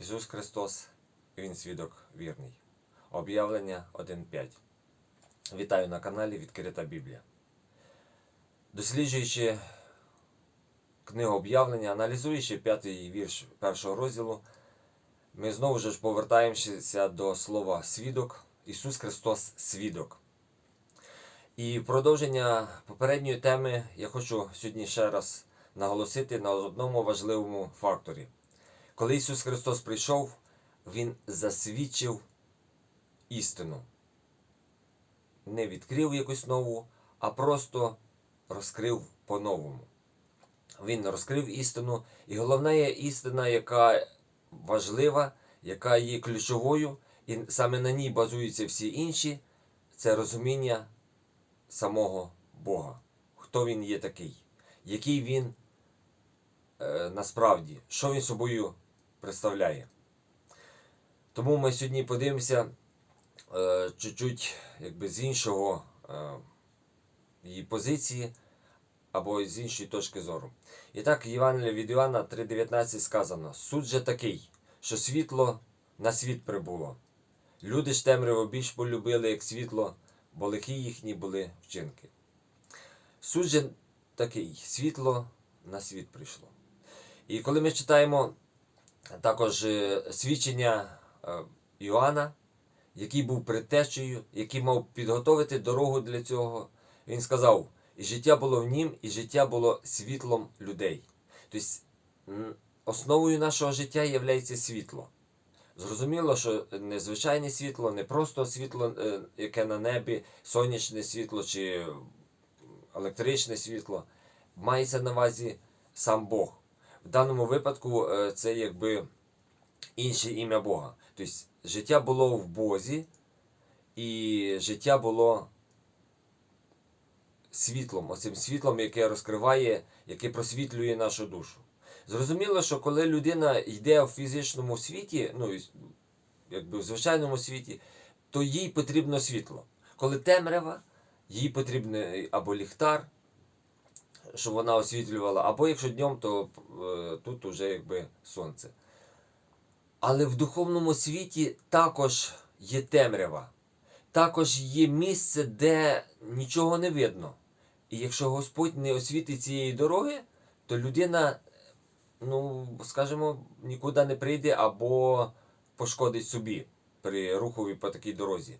Ісус Христос, Він свідок вірний. Об'явлення 1.5. Вітаю на каналі Відкрита Біблія. Досліджуючи книгу об'явлення, аналізуючи п'ятий вірш першого розділу, ми знову ж повертаємося до слова свідок. Ісус Христос свідок. І в продовження попередньої теми я хочу сьогодні ще раз наголосити на одному важливому факторі. Коли Ісус Христос прийшов, Він засвідчив істину. Не відкрив якусь нову, а просто розкрив по-новому. Він розкрив істину, і головна є істина, яка важлива, яка є ключовою, і саме на ній базуються всі інші, це розуміння самого Бога. Хто він є такий, який він е, насправді, що він собою представляє. Тому ми сьогодні подивимося е, чуть-чуть якби, з іншого е, її позиції або з іншої точки зору. І так, Євангелія від Іоанна 3,19 сказано: Суд же такий, що світло на світ прибуло. Люди ж темряву більш полюбили, як світло, бо лихі їхні були вчинки. Суд же такий, світло на світ прийшло. І коли ми читаємо також е, свідчення е, Іоанна, який був предтечею, який мав підготовити дорогу для цього, він сказав: і життя було в нім, і життя було світлом людей. Тобто основою нашого життя є світло. Зрозуміло, що не звичайне світло, не просто світло, е, яке на небі, сонячне світло чи електричне світло. Мається на увазі сам Бог. В даному випадку е, це якби інше ім'я Бога. Тобто життя було в Бозі, і життя було світлом, оцим світлом, яке розкриває, яке просвітлює нашу душу. Зрозуміло, що коли людина йде в фізичному світі, ну якби в звичайному світі, то їй потрібно світло. Коли темрява, їй потрібен або ліхтар, щоб вона освітлювала, або якщо днем, то е, тут вже якби сонце. Але в духовному світі також є темрява, також є місце, де нічого не видно. І якщо Господь не освітить цієї дороги, то людина, ну, скажімо, нікуди не прийде або пошкодить собі при рухові по такій дорозі.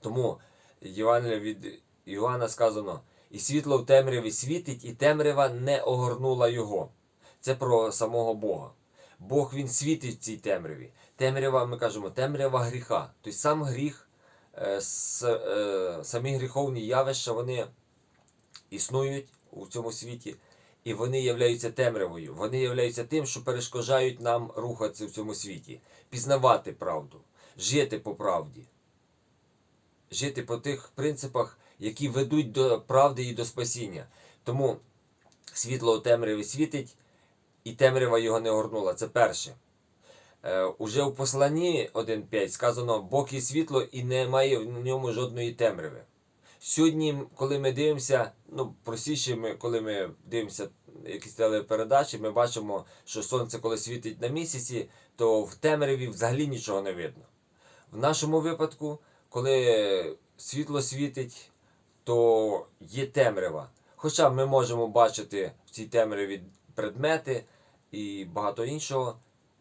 Тому Євангелія від Іоанна сказано: і світло в темряві світить, і темрява не огорнула його. Це про самого Бога. Бог він світить в цій темряві. Темрява, ми кажемо, темрява гріха. Тобто сам гріх, е, е, самі гріховні явища, вони існують у цьому світі, і вони являються темрявою. Вони являються тим, що перешкоджають нам рухатися в цьому світі, пізнавати правду, жити по правді, жити по тих принципах, які ведуть до правди і до спасіння. Тому світло у темряві світить, і темрява його не огорнула. Це перше. Е, уже у посланні 1.5 сказано, Бог є світло і немає в ньому жодної темряви. Сьогодні, коли ми дивимося, ну простіше, ми, коли ми дивимося якісь телепередачі, ми бачимо, що сонце, коли світить на місяці, то в темряві взагалі нічого не видно. В нашому випадку, коли світло світить, то є темрява. Хоча ми можемо бачити в цій темряві предмети і багато іншого,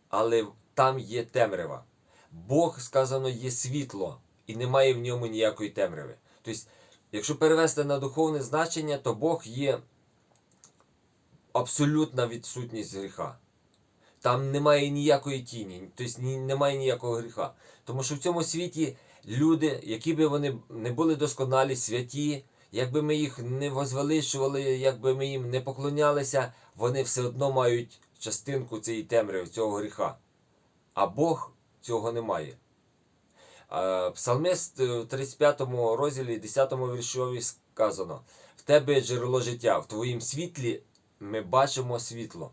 але там є темрява. Бог сказано є світло, і немає в ньому ніякої темряви. Тобто, якщо перевести на духовне значення, то Бог є абсолютна відсутність гріха. Там немає ніякої тіні, тобто немає ніякого гріха. Тому що в цьому світі люди, які би вони не були досконалі, святі, якби ми їх не возвеличували, якби ми їм не поклонялися, вони все одно мають частинку цієї темряви, цього гріха. А Бог цього не має. Е, Псалмист е, в 35 розділі, 10 віршові сказано: В тебе джерело життя, в твоїм світлі ми бачимо світло.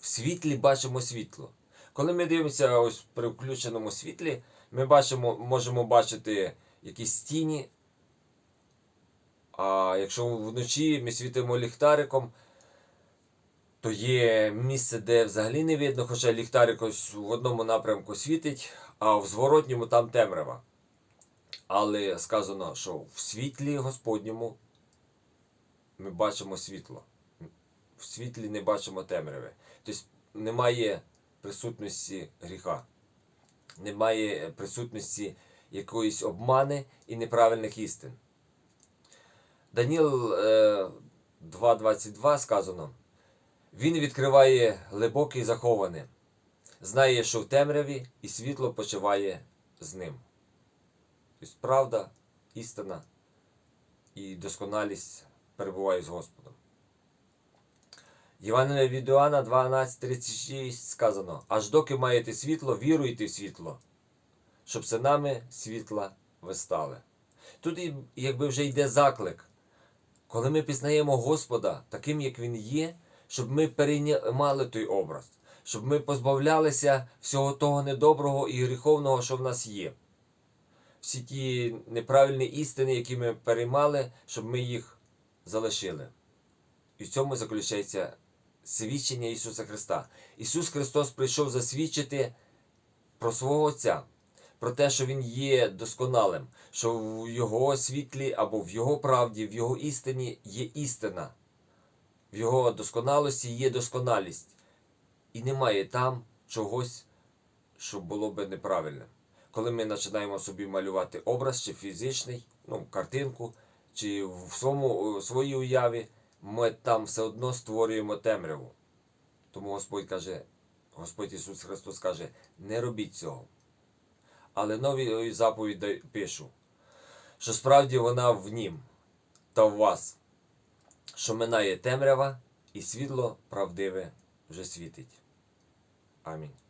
В світлі бачимо світло. Коли ми дивимося ось при включеному світлі, ми бачимо, можемо бачити якісь тіні. А якщо вночі ми світимо ліхтариком, то є місце, де взагалі не видно, хоча ліхтарик ось в одному напрямку світить, а в зворотньому там темрява. Але сказано, що в світлі Господньому ми бачимо світло. В світлі не бачимо темряви. Тобто немає присутності гріха, немає присутності якоїсь обмани і неправильних істин. Даніл е, 2.22 сказано. Він відкриває глибоке заховане, знає, що в темряві і світло почиває з ним. Тобто правда, істина і досконалість перебуває з Господом. Євангелія від Іоанна 12.36 сказано: Аж доки маєте світло, віруйте в світло, щоб синами світла ви стали. Тут якби вже йде заклик. Коли ми пізнаємо Господа таким, як Він є, щоб ми переймали той образ, щоб ми позбавлялися всього того недоброго і гріховного, що в нас є. Всі ті неправильні істини, які ми переймали, щоб ми їх залишили. І в цьому заключається свідчення Ісуса Христа. Ісус Христос прийшов засвідчити про свого Отця, про те, що Він є досконалим, що в Його світлі або в Його правді, в Його істині є істина, в Його досконалості є досконалість. І немає там чогось, що було би неправильним. Коли ми починаємо собі малювати образ, чи фізичний, ну, картинку, чи в своєму, своїй уяві, ми там все одно створюємо темряву. Тому Господь каже, Господь Ісус Христос каже, не робіть цього. Але нові заповіді пишу, що справді вона в нім та в вас, що минає темрява і світло правдиве вже світить. Амінь.